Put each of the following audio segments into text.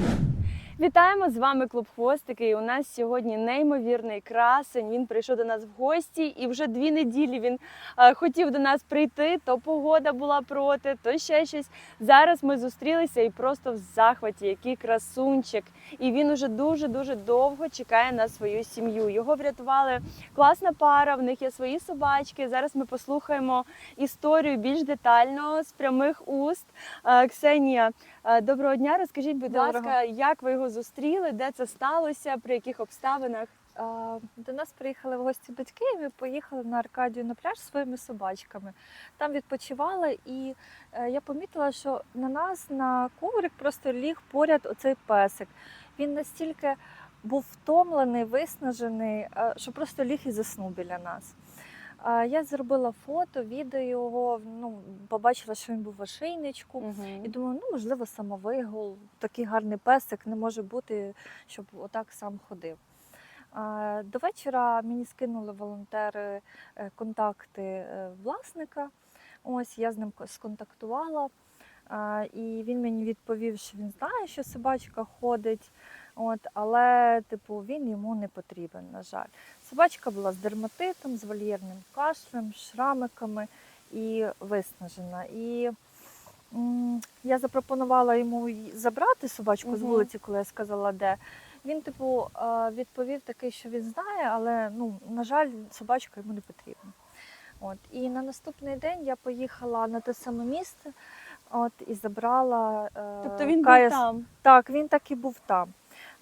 you Вітаємо з вами клуб Хвостики. І у нас сьогодні неймовірний красень. Він прийшов до нас в гості, і вже дві неділі він е, хотів до нас прийти. То погода була проти, то ще щось. Зараз ми зустрілися і просто в захваті, який красунчик. І він уже дуже дуже довго чекає на свою сім'ю. Його врятували класна пара. В них є свої собачки. Зараз ми послухаємо історію більш детально з прямих уст. Е, Ксенія, е, доброго дня. Розкажіть, будь Доброго. ласка, як ви його зустріли, де це сталося, при яких обставинах? До нас приїхали в гості батьки, і ми поїхали на Аркадію на пляж своїми собачками. Там відпочивали, і е, я помітила, що на нас на коврик просто ліг поряд оцей песик. Він настільки був втомлений, виснажений, е, що просто ліг і заснув біля нас. Я зробила фото, відео його, ну, побачила, що він був в ошейничку. І думаю, ну можливо, самовигул, такий гарний песик не може бути, щоб отак сам ходив. До вечора мені скинули волонтери е, контакти е, власника. Ось я з ним сконтактувала, і він мені відповів, що він знає, що собачка ходить. От, але типу, він йому не потрібен, на жаль. Собачка була з дерматитом, з вольєрним кашлем, шрамиками і виснажена. І я запропонувала йому забрати собачку з вулиці, коли я сказала, де. Він, типу, відповів такий, що він знає, але ну, на жаль, собачка йому не потрібна. От. І на наступний день я поїхала на те саме місце от, і забрала. е, Тобто він Кая був там. так, він так і був там.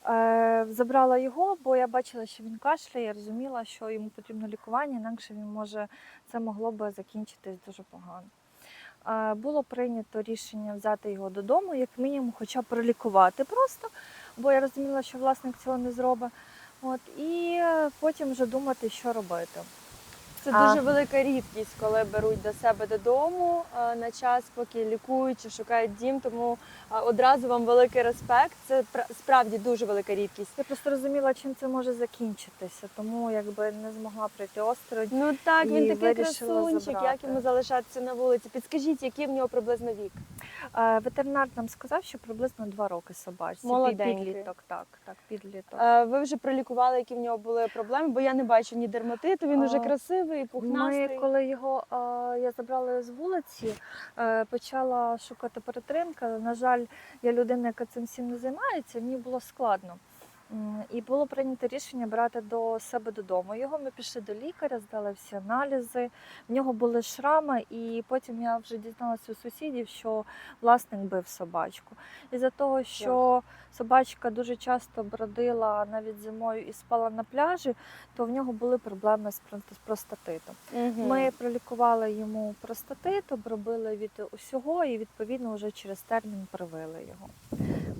Е, забрала його, бо я бачила, що він кашляє, я розуміла, що йому потрібно лікування, інакше він може це могло би закінчитись дуже погано. Е, було прийнято рішення взяти його додому, як мінімум, хоча б пролікувати просто, бо я розуміла, що власник цього не зробить. От, і е, потім вже думати, що робити. Це А. дуже велика рідкість, коли беруть до себе додому е, на час, поки лікують чи шукають дім. Тому е, одразу вам великий респект. Це справді дуже велика рідкість. Я просто розуміла, чим це може закінчитися, тому якби не змогла пройти осторонь. Ну так, він І такий красунчик. забрати. Як йому залишатися на вулиці? Підскажіть, який в нього приблизно вік? Е, Ветеринар нам сказав, що приблизно два роки собачці. Молоденький. Підліток, так, так, підліток. Е, Ви вже пролікували, які в нього були проблеми, бо я не бачу ні дерматиту. Він уже красивий, пухнастий. Ми, коли його е, я забрала з вулиці, е, почала шукати перетримки. На жаль, я людина, яка цим всім не займається, мені було складно. І було прийнято рішення брати до себе додому. Його ми пішли до лікаря, здали всі аналізи. В нього були шрами, і потім я вже дізналася у сусідів, що власник бив собачку. І за того, що собачка дуже часто бродила навіть зимою і спала на пляжі, то в нього були проблеми з простатитом. Мгм. Ми пролікували йому простатит, обробили від усього і відповідно вже через термін привили його.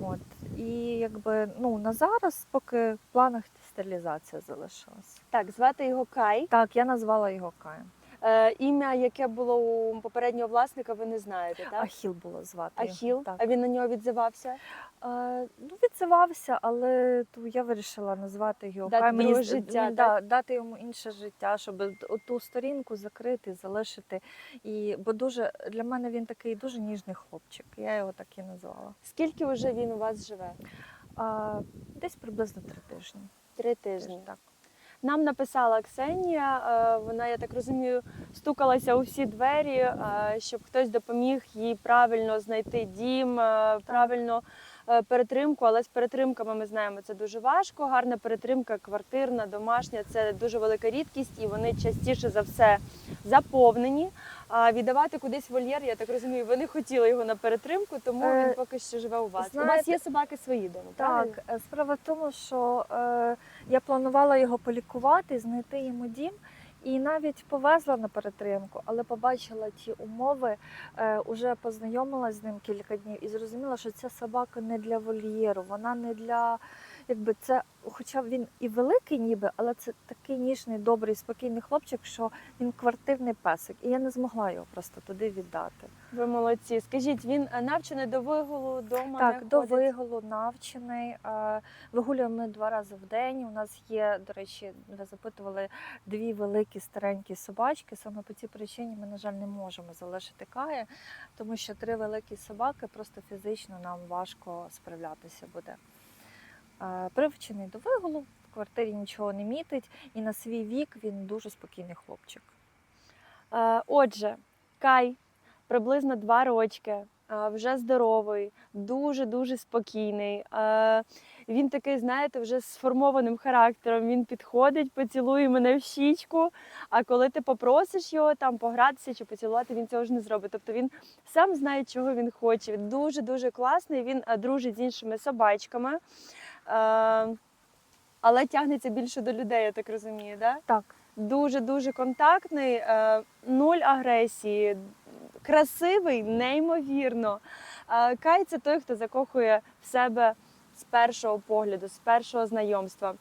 От. І якби ну на зараз, поки в планах стерилізація залишилась. Так, звати його Кай. Так, я назвала його Каєм. Е, ім'я, яке було у попереднього власника, ви не знаєте, так? Ахіл було звати. його, Ахіл. Так. А він на нього відзивався? Е, ну, відзивався, але то я вирішила назвати його Дати друге з- життя, ну, да, дати йому інше життя, щоб ту сторінку закрити, залишити. І, бо дуже для мене він такий дуже ніжний хлопчик. Я його так і назвала. Скільки вже він у вас живе? А, десь приблизно три тижні. Три тижні. Так. Нам написала Ксенія. е, Вона, я так розумію, стукалася у всі двері, е, щоб хтось допоміг їй правильно знайти дім, е, правильно перетримку. Але з перетримками ми знаємо, це дуже важко. Гарна перетримка, квартирна, домашня це дуже велика рідкість, і вони частіше за все заповнені. А віддавати кудись вольєр, я так розумію, ви не хотіли його на перетримку, тому Е, він поки що живе у вас. у вас є собаки свої дома, правильно? Так, е, справа в тому, що е, я планувала його полікувати, знайти йому дім. І навіть повезла на перетримку, але побачила ті умови, е, уже познайомилася з ним кілька днів і зрозуміла, що ця собака не для вольєру, вона не для якби це, хоча він і великий, ніби, але це такий ніжний, добрий, спокійний хлопчик, що він квартирний песик. І я не змогла його просто туди віддати. Ви молодці. Скажіть, він е, навчений до вигулу вдома? Так, не до ходить? вигулу навчений. Е, Вигулюємо ми два рази в день. У нас є, до речі, ви запитували дві великі старенькі собачки. Саме по цій причині ми, на жаль, не можемо залишити кая, тому що три великі собаки просто фізично нам важко справлятися буде. Е, Привчений до вигулу, в квартирі нічого не мітить, і на свій вік він дуже спокійний хлопчик. Е, Отже, Кай приблизно два рочки, е, вже здоровий, дуже дуже спокійний. Він такий, знаєте, вже з сформованим характером. Він підходить, поцілує мене в щічку. А коли ти попросиш його там погратися чи поцілувати, він цього ж не зробить. Тобто він сам знає, чого він хоче. Він дуже дуже класний. Він дружить з іншими собачками. Е, Але тягнеться більше до людей, я так розумію, да? Так, дуже дуже контактний, е, нуль агресії, красивий, неймовірно. Е, Кай це той, хто закохує в себе з першого погляду, з першого знайомства.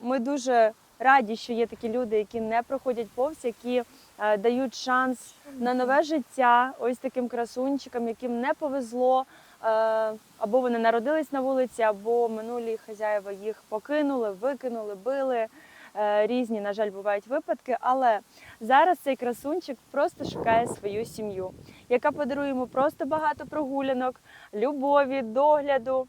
Ми дуже раді, що є такі люди, які не проходять повз, які дають шанс на нове життя ось таким красунчикам, яким не повезло. Е, Або вони народились на вулиці, або минулі хазяїва їх покинули, викинули, били. Е, Різні, на жаль, бувають випадки, але зараз цей красунчик просто шукає свою сім'ю, яка подарує йому просто багато прогулянок, любові, догляду.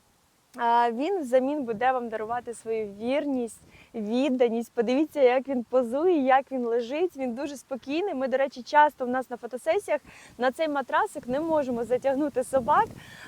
Він взамін буде вам дарувати свою вірність, відданість. Подивіться, як він позує, як він лежить. Він дуже спокійний. Ми, до речі, часто в нас на фотосесіях на цей матрасик не можемо затягнути собак.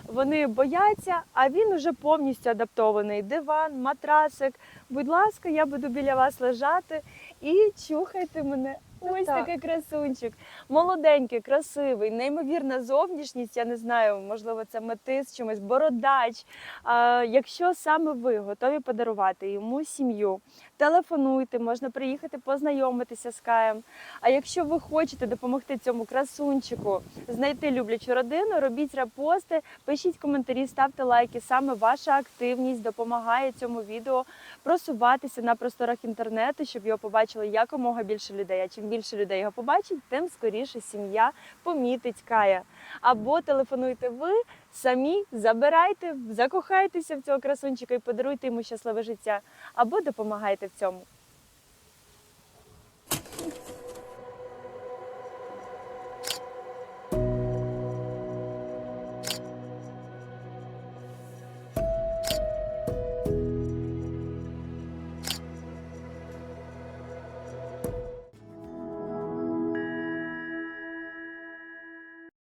Вони бояться, а він уже повністю адаптований. Диван, матрасик. Будь ласка, я буду біля вас лежати і чухайте мене. Ось так. такий красунчик. Молоденький, красивий, неймовірна зовнішність. Я не знаю, можливо, це метис, чимось бородач. А, якщо саме ви готові подарувати йому сім'ю, телефонуйте, можна приїхати познайомитися з Каєм. А якщо ви хочете допомогти цьому красунчику знайти люблячу родину, робіть репости, пишіть коментарі, ставте лайки. Саме ваша активність допомагає цьому відео просуватися на просторах інтернету, щоб його побачили якомога більше людей. А чим більше людей його побачить, тим скоріше сім'я помітить Кая. Або телефонуйте ви самі, забирайте, закохайтеся в цього красунчика і подаруйте йому щасливе життя, або допомагайте в цьому.